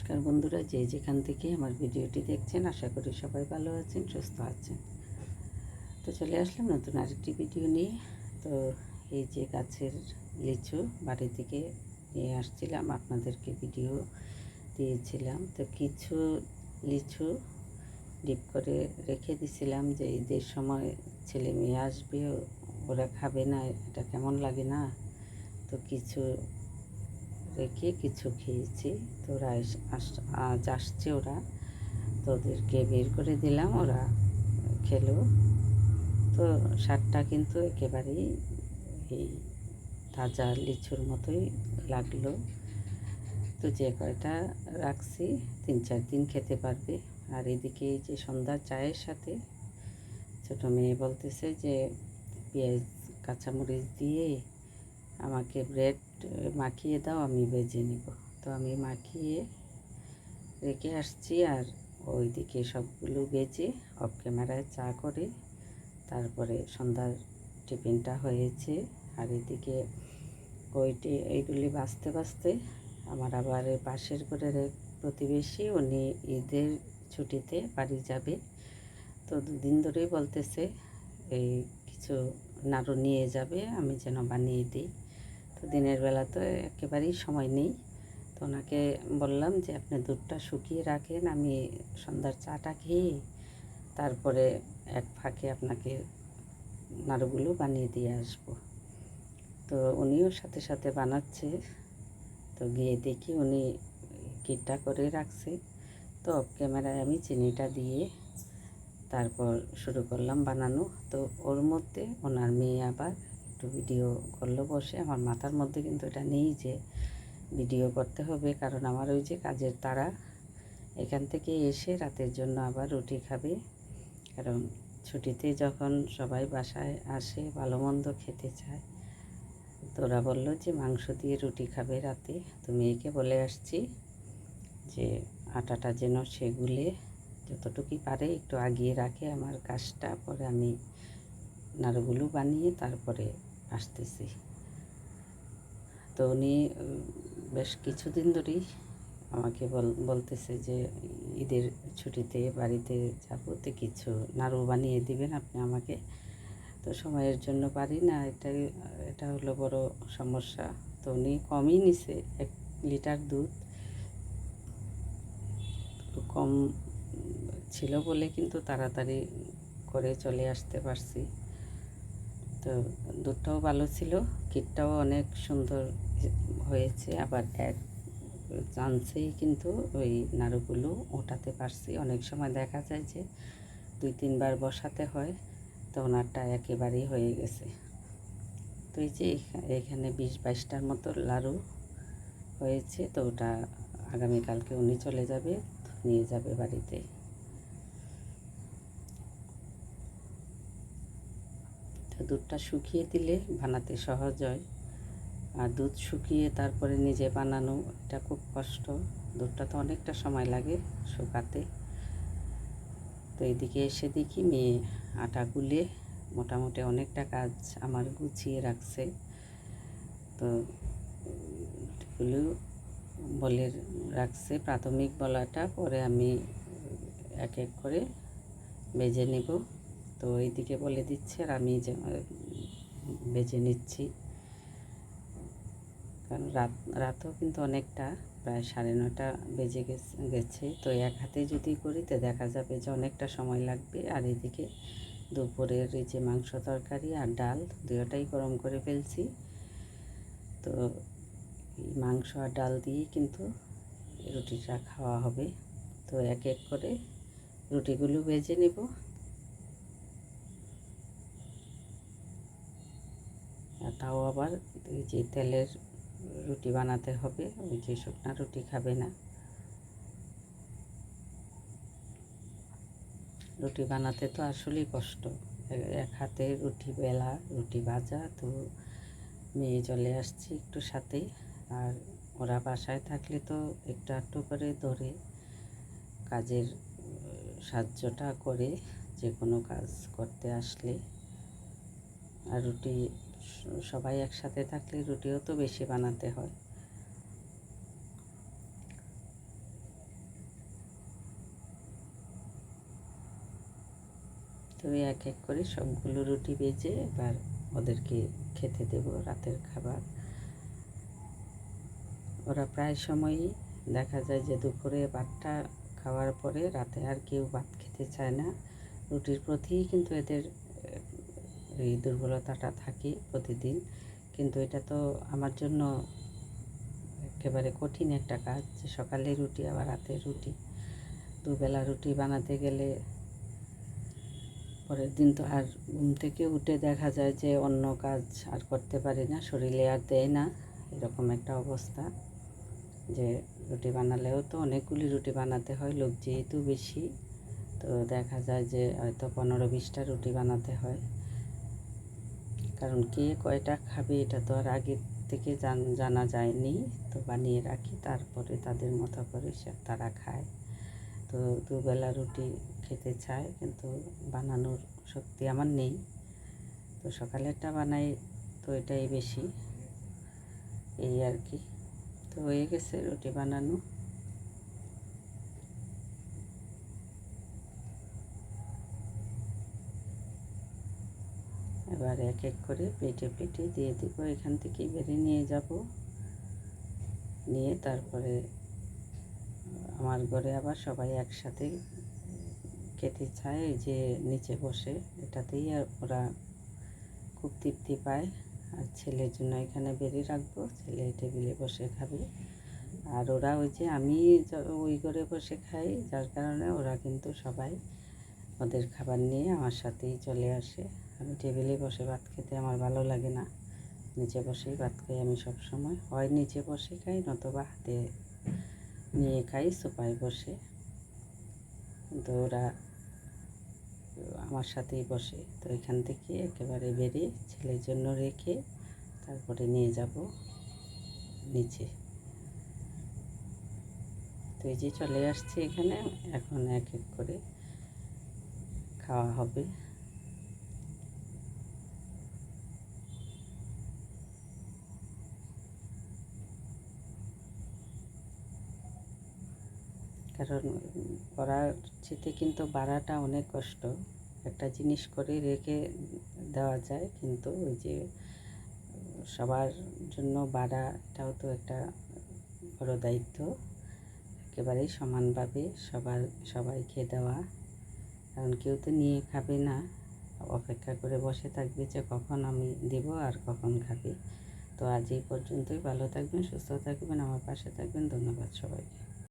নমস্কার বন্ধুরা, যে যেখান থেকে আমার ভিডিওটি দেখছেন, আশা করি সবাই ভালো আছেন, সুস্থ আছেন। তো চলে আসলাম নতুন আরেকটি ভিডিও নিয়ে। তো এই যে গাছের লিচু বাড়ি থেকে নিয়ে আসছিলাম, আপনাদেরকে ভিডিও দিয়েছিলাম। তো কিছু লিচু ডিপ করে রেখে দিছিলাম যে ঈদের সময় ছেলে মেয়ে আসবে, ওরা খাবে না, এটা কেমন লাগে না? তো কিছু রেখে কিছু খেয়েছি। তো ওরা আস- আজ আসছে ওরা। তো ওদেরকে বের করে দিলাম, ওরা খেলো। তো স্বাদটা কিন্তু একেবারেই এই তাজা লিচুর মতোই লাগল। তো যে কয়টা রাখছি, তিন চার দিন খেতে পারবে। আর এদিকে যে সন্ধ্যার চায়ের সাথে ছোটো মেয়ে বলতেছে যে পেঁয়াজ, কাঁচামরিচ দিয়ে আমাকে ব্রেড মাখিয়ে দাও, আমি বেজে নিব। তো আমি মাখিয়ে রেখে আসছি আর ওইদিকে সবগুলো বেজে অফ ক্যামেরায় চা করে, তারপরে সন্ধ্যার টিফিনটা হয়েছে। আর এদিকে ওইটি, এইগুলি বাঁচতে বাঁচতে আমার আবার পাশের ঘরের এক প্রতিবেশী, উনি ঈদের ছুটিতে বাড়ি যাবে। তো দুদিন ধরেই বলতেছে, এই কিছু নাড়ু নিয়ে যাবে, আমি যেন বানিয়ে দিই। তো দিনের বেলা তো একেবারেই সময় নেই। তো ওনাকে বললাম যে, আপনি দুধটা শুকিয়ে রাখেন, আমি সন্ধ্যার চাটা খেয়ে তারপরে এক ফাঁকে আপনাকে নাড়ুগুলো বানিয়ে দিয়ে আসব। তো উনিও সাথে সাথে বানাচ্ছে। তো গিয়ে দেখি উনি কিটটা করে রাখছে। তো অফ ক্যামেরায় আমি চিনিটা দিয়ে তারপর শুরু করলাম বানানো। তো ওর মধ্যে ওনার মেয়ে আবার একটু ভিডিও করল বসে। আমার মাথার মধ্যে কিন্তু এটা নেই যে ভিডিও করতে হবে, কারণ আমার ওই যে কাজের তারা এখান থেকে এসে রাতের জন্য আবার রুটি খাবে। কারণ ছুটিতে যখন সবাই বাসায় আসে, ভালো মন্দ খেতে চায় তো ওরা বলল যে মাংস দিয়ে রুটি খাবে রাতে। তো মেয়েকে বলে আসছি যে আটাটা যেন সেগুলে যতটুকুই পারে একটু আগিয়ে রাখে। আমার কাজটা পরে আমি নাড়ুগুলো বানিয়ে তারপরে আসতেছি। তো উনি বেশ কিছুদিন ধরেই আমাকে বল, বলতেছে যে, ঈদের ছুটিতে বাড়িতে যাব, তো কিছু নাড়ু বানিয়ে দিবেন আপনি আমাকে। তো সময়ের জন্য পারি না, এটাই, এটা হলো বড় সমস্যা। তো উনি কমই নিছে, এক লিটার দুধ। কম ছিল বলে কিন্তু তাড়াতাড়ি করে চলে আসতে পারছি। তো দুধটাও ভালো ছিল কিটটাও অনেক সুন্দর হয়েছে, আবার এক চান্সেই কিন্তু ওই নাড়ুগুলো ওঠাতে পারছি। অনেক সময় দেখা যায় যে দুই তিনবার বসাতে হয়, তো ওনারটা একেবারেই হয়ে গেছে। তো এই যে এখা- এখানে বিশ বাইশটার মতো লাড়ু হয়েছে, তো ওটা আগামীকালকে উনি চলে যাবে, নিয়ে যাবে বাড়িতে তো দুধটা শুকিয়ে দিলে বানাতে সহজ হয়। আর দুধ শুকিয়ে তারপরে নিজে বানানো, এটা খুব কষ্ট। দুধটা তো অনেকটা সময় লাগে শুকাতে। তো এদিকে এসে দেখি মেয়ে আটা গুলে মোটামুটি অনেকটা কাজ আমার গুছিয়ে রাখছে। তো বলে রাখছে, প্রাথমিক বলাটা পরে আমি এক এক করে বেজে নেব। তো এইদিকে বলে দিচ্ছে আর আমি যে বেজে নিচ্ছি। কারণ রাত, রাতও কিন্তু অনেকটা, প্রায় সাড়ে নটা বেজে গেছে তো এক হাতে যদি করি তো দেখা যাবে যে অনেকটা সময় লাগবে। আর এদিকে দুপুরের এই যে মাংস তরকারি আর ডাল দুয়োটাই গরম করে ফেলছি। তো মাংস আর ডাল দিয়েই কিন্তু রুটিটা খাওয়া হবে। তো এক এক করে রুটিগুলো ভেজে নেব আর তাও আবার যে তেলের রুটি বানাতে হবে, ওই যে শুকনা রুটি খাবে না। রুটি বানাতে তো আসলেই কষ্ট। এক হাতে রুটি বেলা, রুটি ভাজা, তো মেয়ে চলে আসছি একটু সাথে আর ওরা বাসায় থাকলে তো একটু একটু করে ধরে কাজের, সাহায্যটা করে যে কোনো কাজ করতে আসলে। আর রুটি সবাই একসাথে থাকলে রুটিও তো বেশি বানাতে হয়। তো এক এক করে সবগুলো রুটি বেজে এবার ওদেরকে খেতে দেব রাতের খাবার। ওরা প্রায় সময়ই দেখা যায় যে দুপুরে ভাতটা খাওয়ার পরে রাতে আর কেউ ভাত খেতে চায় না। রুটির প্রতি কিন্তু এদের এই দুর্বলতাটা থাকে প্রতিদিন। কিন্তু এটা তো আমার জন্য একেবারে কঠিন একটা কাজ যে সকালে রুটি, আবার রাতে রুটি। দুবেলা রুটি বানাতে গেলে পরের দিন তো আর ঘুম থেকে উঠে দেখা যায় যে অন্য কাজ আর করতে পারি না, শরীরে আর দেয় না, এরকম একটা অবস্থা। যে রুটি বানালেও তো অনেকগুলি রুটি বানাতে হয়, লোক যেহেতু বেশি, তো দেখা যায় যে হয়তো পনেরো বিশটা রুটি বানাতে হয়। কারণ কে কয়টা খাবে এটা তো আর আগে থেকে জান- যায়নি। তো বানিয়ে রাখি, তারপরে তাদের মতো করে তারা খায়। তো দুবেলা রুটি খেতে চায়, কিন্তু বানানোর শক্তি আমার নেই। তো সকালেরটা বানাই তো এটাই বেশি, এই আর কি। তো হয়ে গেছে রুটি বানানো। এবার এক এক করে পেটে পেটে দিয়ে দিব। এখান থেকে বেড়ে নিয়ে যাব। নিয়ে তারপরে আমার ঘরে আবার সবাই একসাথে খেতে চায় যে নিচে বসে। এটাতেই ওরা খুব তৃপ্তি পায়। আর ছেলের জন্য এখানে বেরিয়ে রাখব। ছেলে টেবিলে বসে খাবে। আর ওরা ওই যে আমি ওই ঘরে বসে খাই, যার কারণে ওরা কিন্তু সবাই ওদের খাবার নিয়ে আমার সাথেই চলে আসে। আমি টেবিলে বসে ভাত খেতে আমার ভালো লাগে না। নিচে বসেই ভাত খাই আমি সব সময় হয় নিচে বসে খাই, নতুবা হাতে নিয়ে খাই, সোফায় বসে। কিন্তু ওরা আমার সাথেই বসে। তো এখান থেকে একেবারে বেরিয়ে ছেলের জন্য রেখে তারপরে নিয়ে যাব নিচে। তো এই যে চলে আসছি এখানে। এখন এক এক করে খাওয়া হবে। কারণ পড়াচ্ছিতে কিন্তু বাড়াটা অনেক কষ্ট। একটা জিনিস করে রেখে দেওয়া যায়, কিন্তু ওই যে, সবার জন্য বাড়া এটাও তো একটা বড় দায়িত্ব। একেবারেই সমানভাবে সবার সবাইকে দেওয়া। কারণ কেউ তো নিয়ে খাবে না। অপেক্ষা করে বসে থাকবে যে কখন আমি দিব আর কখন খাবে। তো আজ এই পর্যন্তই। ভালো থাকবেন, সুস্থ থাকবেন, আমার পাশে থাকবেন। ধন্যবাদ সবাইকে।